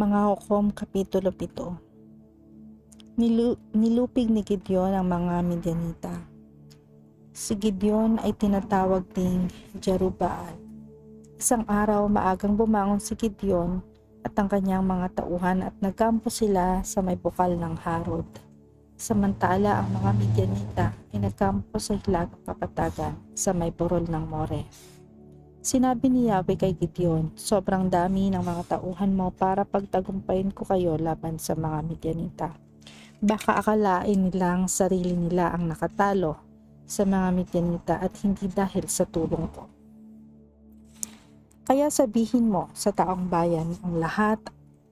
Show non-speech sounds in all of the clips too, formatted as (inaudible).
Mga Hukom Kapitulo 7 Nilu- Nilupig ni Gideon ang mga Midianita. Si Gideon ay tinatawag ding Jerubbaal. Isang araw maagang bumangon si Gideon at ang kanyang mga tauhan at nagkampo sila sa may bukal ng Harod. Samantala ang mga Midianita ay nagkampo sa hilagang kapatagan sa may burol ng More. Sinabi ni Yahweh kay Gideon, sobrang dami ng mga tauhan mo para pagtagumpayin ko kayo laban sa mga Midianita. Baka akalain nilang sarili nila ang nakatalo sa mga Midianita at hindi dahil sa tulong ko. Kaya sabihin mo sa taong bayan ang lahat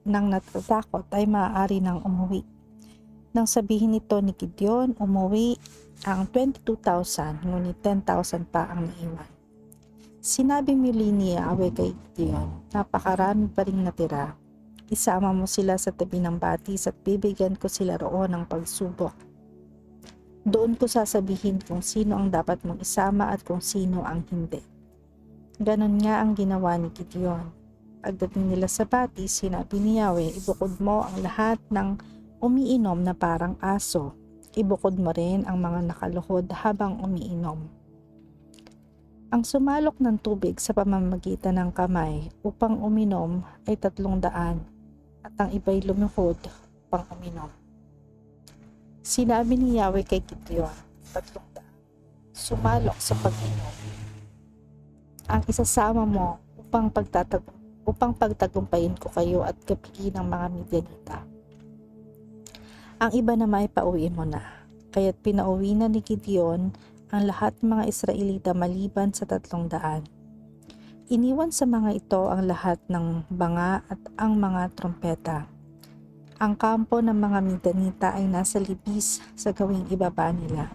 ng natatakot ay maaari nang umuwi. Nang sabihin ito ni Gideon, umuwi ang 22,000 ngunit 10,000 pa ang naiwan. Sinabi muli ni Yahweh kay Gideon, napakarami pa rin natira. Isama mo sila sa tabi ng batis at bibigyan ko sila roon ng pagsubok. Doon ko sasabihin kung sino ang dapat mong isama at kung sino ang hindi. Ganon nga ang ginawa ni Gideon. Pagdating nila sa batis, sinabi ni Yahweh, ibukod mo ang lahat ng umiinom na parang aso. Ibukod mo rin ang mga nakaluhod habang umiinom. Ang sumalok ng tubig sa pamamagitan ng kamay upang uminom ay tatlong daan at ang iba'y lumihod upang uminom. Sinabi ni Yahweh kay Gideon, tatlong daan, sumalok sa pag-inom. Ang isasama mo upang pagtatag upang pagtagumpayin ko kayo at gapiin ng mga Midianita. Ang iba naman ay pauwi mo na. Kaya't pinauwi na ni Gideon ang lahat ng mga Israelita maliban sa tatlong daan. Iniwan sa mga ito ang lahat ng banga at ang mga trompeta. Ang kampo ng mga Midanita ay nasa libis sa gawing ibaba nila.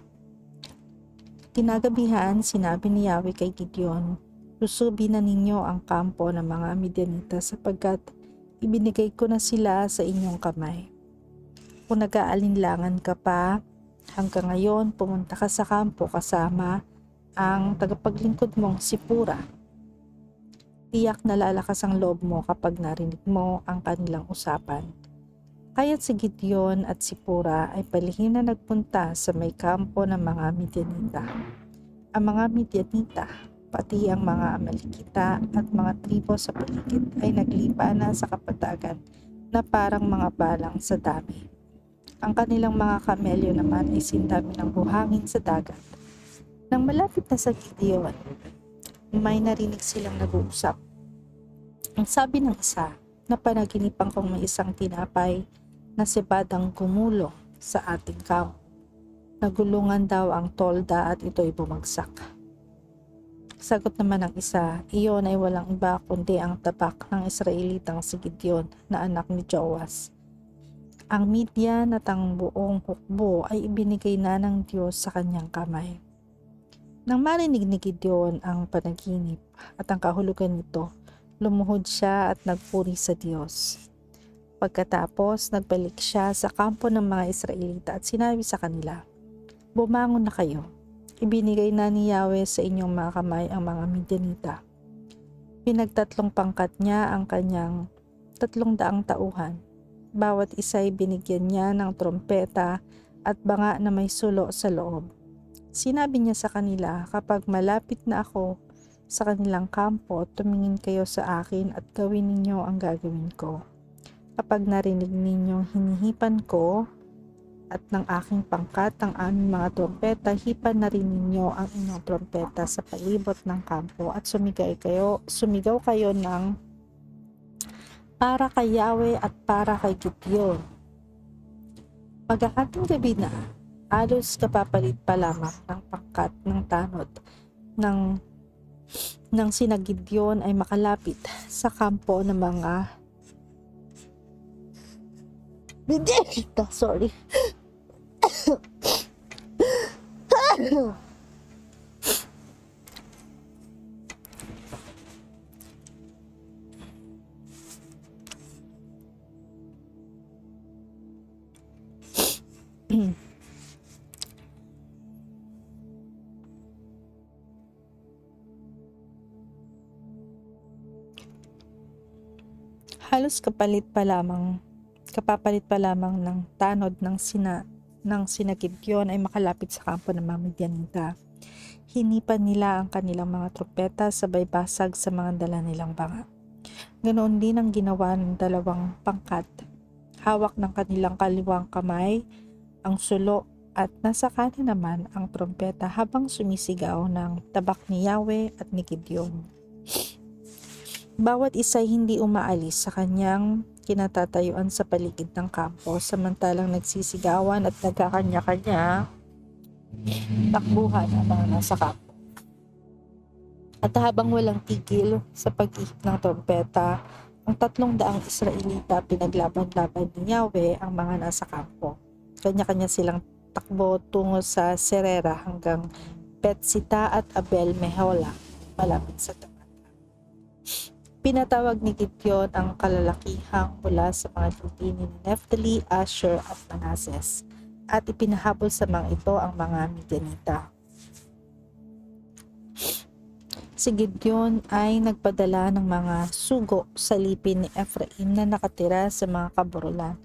Kinagabihan, sinabi ni Yahweh kay Gideon, Lusubi na ninyo ang kampo ng mga Midianita sapagkat ibinigay ko na sila sa inyong kamay. Kung nag-aalinlangan ka pa, hanggang ngayon pumunta ka sa kampo kasama ang tagapaglingkod mong si Pura. Tiyak na lalakas ang loob mo kapag narinig mo ang kanilang usapan. Kaya't si Gideon at si Pura ay palihim na nagpunta sa may kampo ng mga Midianita. Ang mga Midianita, pati ang mga Amalekita at mga tribo sa paligid ay naglipa na sa kapatagan na parang mga balang sa dami. Ang kanilang mga kamelyo naman ay sindami ng buhangin sa dagat. Nang malapit na sa Gideon, may narinig silang nag-uusap. Ang sabi ng isa, na panaginipan kong may isang tinapay na si Badang gumulo sa ating camp. Nagulungan daw ang tolda at ito'y bumagsak. Sagot naman ng isa, iyon ay walang iba kundi ang tabak ng Israelitang si Gideon na anak ni Joas. Ang Midian at ang buong hukbo ay ibinigay na ng Diyos sa kanyang kamay. Nang marinig ni Gideon ang panaginip at ang kahulugan nito, lumuhod siya at nagpuri sa Diyos. Pagkatapos, nagbalik siya sa kampo ng mga Israelita at sinabi sa kanila, Bumangon na kayo. Ibinigay na ni Yahweh sa inyong mga kamay ang mga Midianita. Pinagtatlong pangkat niya ang kanyang tatlong daang tauhan. Bawat isa ay binigyan niya ng trompeta at banga na may sulo sa loob. Sinabi niya sa kanila, kapag malapit na ako sa kanilang kampo, tumingin kayo sa akin at gawin ninyo ang gagawin ko. Kapag narinig ninyong hinihipan ko at ng aking pangkat ang aming mga trompeta, hipan na rin ninyo ang inyong trompeta sa palibot ng kampo at sumigaw kayo, sumigaw kayo ng para kay Yahweh at para kay Gideon. Pagkakating gabi na, alos kapapalit pa lamang ng pangkat ng tanod ng ng sina Gideon ay makalapit sa kampo ng mga Midianita, sorry. (clears throat) Halos kapalit pa lamang, kapapalit pa lamang ng tanod ng sina ng sinagibyon ay makalapit sa kampo ng mga Hinipan nila ang kanilang mga tropeta sabay basag sa mga dala nilang banga. Ganoon din ang ginawa ng dalawang pangkat. Hawak ng kanilang kaliwang kamay ang sulo at nasa kanan naman ang trompeta habang sumisigaw ng tabak ni Yahweh at ni Gideon. Bawat isa hindi umaalis sa kanyang kinatatayuan sa paligid ng kampo samantalang nagsisigawan at nagkakanya-kanya takbuhan ang mga nasa kampo. At habang walang tigil sa pag-ihip ng trompeta, ang tatlong daang Israelita pinaglaban-laban ni Yahweh ang mga nasa kampo. Kanya-kanya silang takbo tungo sa Serera hanggang Betsita at Abel Mehola, malapit sa Tabata. Pinatawag ni Gideon ang kalalakihang mula sa mga lupi ni Neftali, Asher at Manases at ipinahabol sa mga ito ang mga Midianita. Si Gideon ay nagpadala ng mga sugo sa lipin ni Ephraim na nakatira sa mga kaburulan.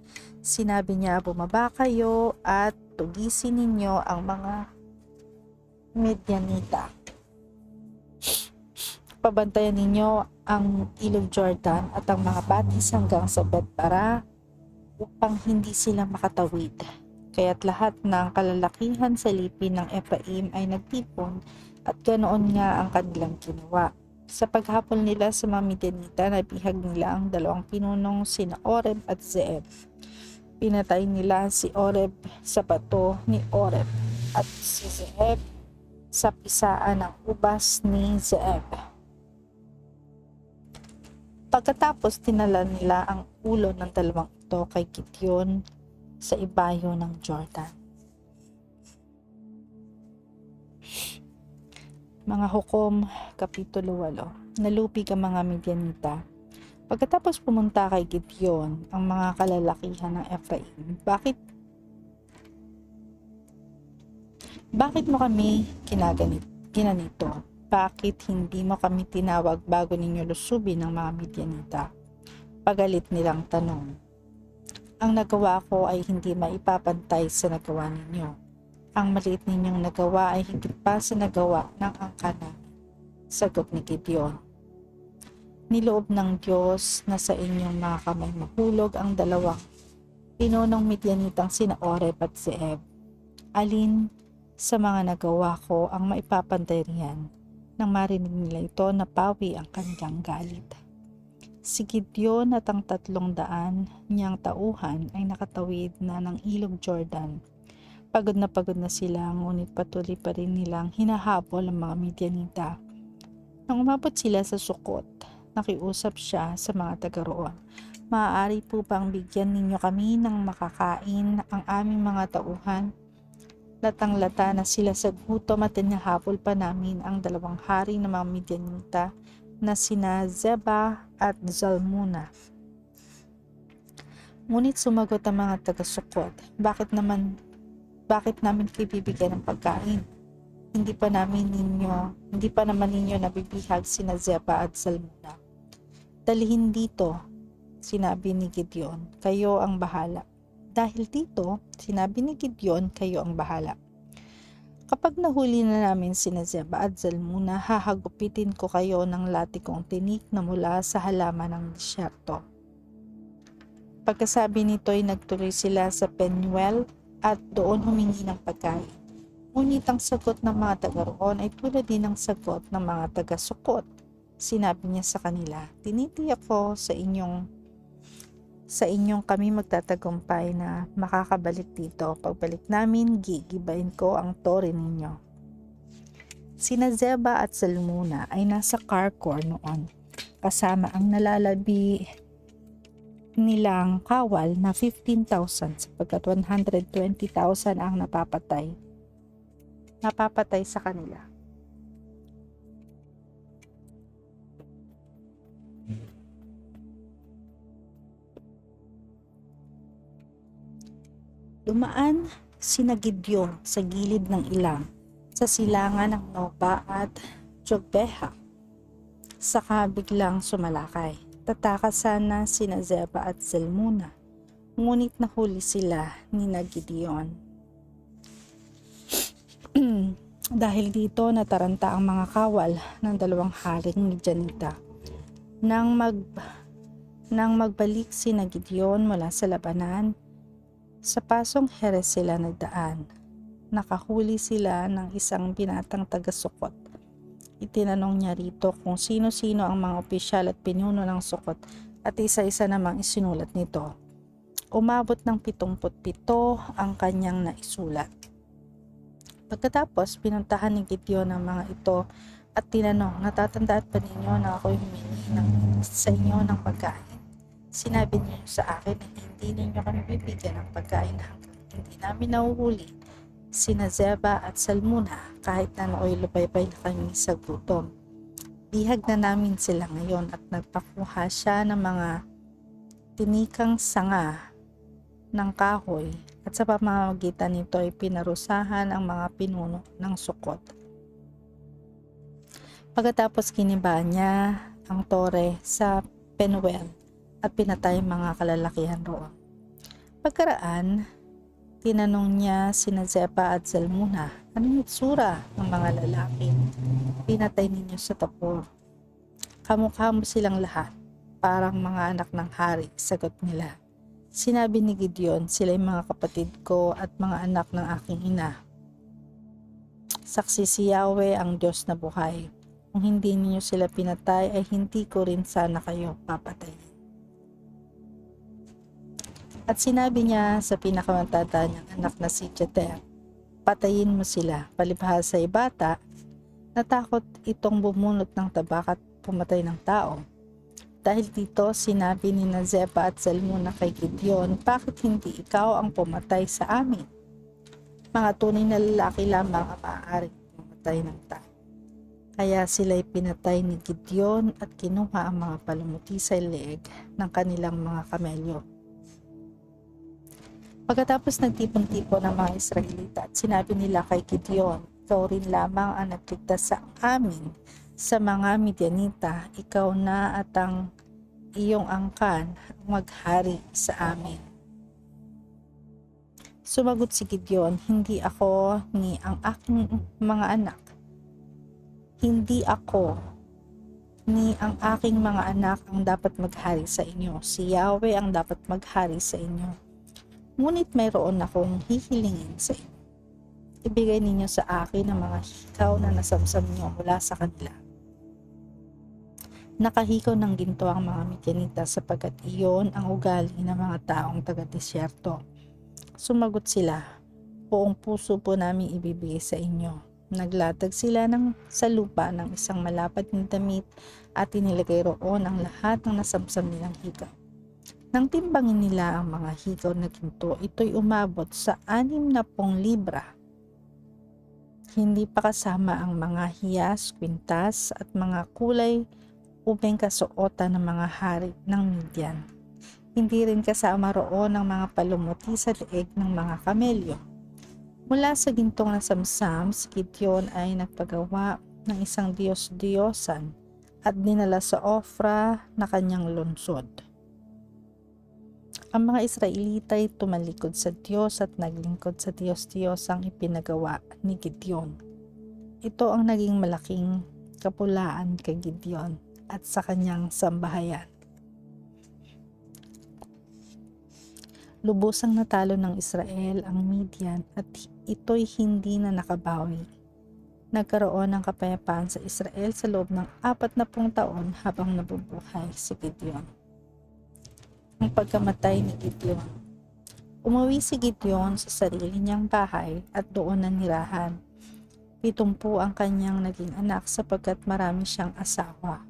Sinabi niya, bumaba kayo at tugisin ninyo ang mga Midianita. Pabantayan ninyo ang ilog Jordan at ang mga batis hanggang sa Betbara upang hindi sila makatawid. Kaya't lahat ng kalalakihan sa lipin ng Ephraim ay nagtipon at ganoon nga ang kanilang ginawa. Sa paghapol nila sa mga Midianita, nabihag nila ang dalawang pinunong sina Oreb at Zeeb. Pinatay nila si Oreb sa bato ni Oreb at si Zeeb sa pisaan ng ubas ni Zeeb. Pagkatapos tinala nila ang ulo ng dalawang ito kay Gideon sa ibayo ng Jordan. Mga Hukom, Kapitulo 8 Nalupig ang mga Midianita. Pagkatapos pumunta kay Gideon ang mga kalalakihan ng Ephraim, bakit bakit mo kami kinaganit, ginanito? Bakit hindi mo kami tinawag bago ninyo lusubin ng mga Midianita? Pagalit nilang tanong. Ang nagawa ko ay hindi maipapantay sa nagawa ninyo. Ang maliit ninyong nagawa ay higit pa sa nagawa ng angka namin. Sagot ni Gideon. Niloob ng Diyos na sa inyong mga kamay mahulog ang dalawang pinunong Midianitang sina Oreb at Zeeb. Alin sa mga nagawa ko ang maipapantay riyan nang marinig nila ito na pawi ang kanilang galit. Si Gideon at ang tatlong daan niyang tauhan ay nakatawid na ng ilog Jordan. Pagod na pagod na sila ngunit patuloy pa rin nilang hinahabol ang mga Midianita. Nang umabot sila sa Sukot, nakiusap siya sa mga taga roon. Maaari po bang bigyan ninyo kami ng makakain ang aming mga tauhan? Latang-lata na sila sa gutom at hinahabol pa namin ang dalawang hari ng mga Midianita na sina Zeba at Zalmuna. Ngunit sumagot ang mga taga-sukot, bakit naman, bakit namin kayo bibigyan ng pagkain? Hindi pa namin ninyo, hindi pa naman ninyo nabibihag sina Zeba at Zalmuna. Dalihin dito, sinabi ni Gideon, kayo ang bahala. Dahil dito, sinabi ni Gideon, kayo ang bahala. Kapag nahuli na namin sina Zeba at Zalmuna, hahagupitin ko kayo ng latikong tinik na mula sa halaman ng disyerto. Pagkasabi nito ay nagtuloy sila sa Penuel at doon humingi ng pagkain. Ngunit ang sagot ng mga taga roon ay tulad din ng sagot ng mga taga-sukot. Sinabi niya sa kanila, tinitiyak ko sa inyong sa inyong kami magtatagumpay na makakabalik dito. Pagbalik namin, gigibain ko ang tore ninyo. Sina Zeba at Salmuna ay nasa Carcor noon, kasama ang nalalabi nilang kawal na 15,000 sapagkat 120,000 ang napapatay. Napapatay sa kanila. Dumaan sina Gideon sa gilid ng ilang sa silangan ng Noba at Jogbeha. Saka biglang sumalakay. Tatakas sana sina Zeba at Zalmuna, ngunit nahuli sila ni Gideon. (clears throat) Dahil dito nataranta ang mga kawal ng dalawang haring Midianita. Nang mag nang magbalik si Gideon mula sa labanan, sa pasong Heres sila nagdaan. Nakahuli sila ng isang binatang taga-sukot. Itinanong niya rito kung sino-sino ang mga opisyal at pinuno ng sukot at isa-isa namang isinulat nito. Umabot ng 77 ang kanyang naisulat. Pagkatapos, pinuntahan ni Gideon ang mga ito at tinanong, natatandaan pa ninyo na ako'y humingi ng, sa inyo ng pagkain? Sinabi niyo sa akin na hindi ninyo kami bibigyan ng pagkain hanggang hindi namin nahuhuli sina Zeba at Salmuna kahit na nooy lupay-pay na kami sa gutom. Bihag na namin sila ngayon at nagpakuha siya ng mga tinikang sanga ng kahoy at sa pamamagitan nito ay pinarusahan ang mga pinuno ng sukot. Pagkatapos kiniba niya ang tore sa Penuel at pinatay mga kalalakihan roon. Pagkaraan, tinanong niya sina Zepa at Zalmuna, anong itsura ng mga lalaki? Pinatay ninyo sa tapor. Kamukha mo silang lahat, parang mga anak ng hari, sagot nila. Sinabi ni Gideon, sila yung mga kapatid ko at mga anak ng aking ina. Saksi si Yahweh ang Diyos na buhay. Kung hindi ninyo sila pinatay ay hindi ko rin sana kayo papatayin. At sinabi niya sa pinakamatanda niyang anak na si Jeter, patayin mo sila. Palibhasa ay bata, natakot itong bumunot ng tabak at pumatay ng tao. Dahil dito, sinabi ni Nazepa at Salmuna kay Gideon, bakit hindi ikaw ang pumatay sa amin? Mga tunay na lalaki lamang ang maaaring pumatay ng tao. Kaya sila'y pinatay ni Gideon at kinuha ang mga palumuti sa leeg ng kanilang mga kamelyo. Pagkatapos nagtipon-tipon ng mga Israelita at sinabi nila kay Gideon, ikaw rin lamang ang nagligtas sa amin sa mga Midianita, ikaw na at ang iyong angkan maghari sa amin. Sumagot si Gideon, hindi ako ni ang aking mga anak. Hindi ako ni ang aking mga anak ang dapat maghari sa inyo. Si Yahweh ang dapat maghari sa inyo. Ngunit mayroon akong hihilingin sa. Ibigay ninyo sa akin ang mga hikaw na nasamsam niyo mula sa kanila. Nakahikaw ng ginto ang mga Midianita sapagkat iyon ang ugali ng mga taong taga-disyerto. Sumagot sila, buong puso po namin ibibigay sa inyo. Naglatag sila ng, sa lupa ng isang malapad na damit at inilagay roon ang lahat ng nasamsam nilang hikaw. Nang timbangin nila ang mga hikaw na ginto, ito'y umabot sa anim na pong libra. Hindi pa kasama ang mga hiyas, kwintas at mga kulay upeng kasuotan ng mga hari ng Midian. Hindi rin kasama roon ang mga palumuti sa leeg ng mga kamelyo. Mula sa gintong na samsam, si Gideon ay nagpagawa ng isang Diyos-Diyosan at dinala sa Ofra na kanyang lungsod. Ang mga Israelita ay tumalikod sa Diyos at naglingkod sa Diyos-Diyos ang ipinagawa ni Gideon. Ito ang naging malaking kapulaan kay Gideon at sa kanyang sambahayan. Lubusang natalo ng Israel ang Midian at ito'y hindi na nakabawi. Nagkaroon ng kapayapaan sa Israel sa loob ng apat na pung taon habang nabubuhay si Gideon. Ang pagkamatay ni Gideon Umuwi si Gideon sa sarili niyang bahay at doon nanirahan. Pitumpu ang kanyang naging anak sapagkat marami siyang asawa.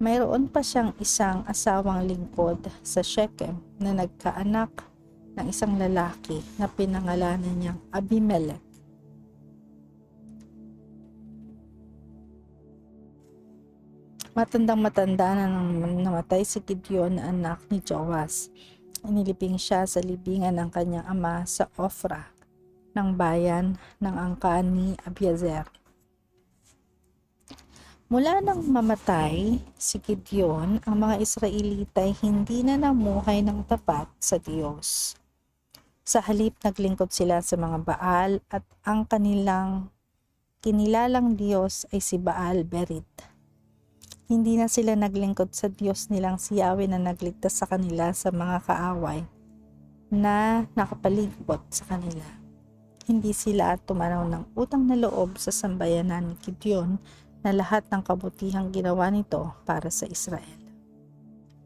Mayroon pa siyang isang asawang lingkod sa Shechem na nagkaanak ng isang lalaki na pinangalanan niyang Abimelech. Matandang matanda na nang namatay si Gideon na anak ni Joas. Inilibing siya sa libingan ng kanyang ama sa Ofra ng bayan ng angkan ni Abiezer. Mula nang mamatay si Gideon, ang mga Israelita ay hindi na namuhay ng tapat sa Diyos. Sa halip naglingkod sila sa mga Baal at ang kanilang kinilalang Diyos ay si Baal Berit. Hindi na sila naglingkod sa Diyos nilang si Yahweh na nagligtas sa kanila sa mga kaaway na nakapaligpot sa kanila. Hindi sila tumanaw ng utang na loob sa sambayanan ni Gideon na lahat ng kabutihang ginawa nito para sa Israel.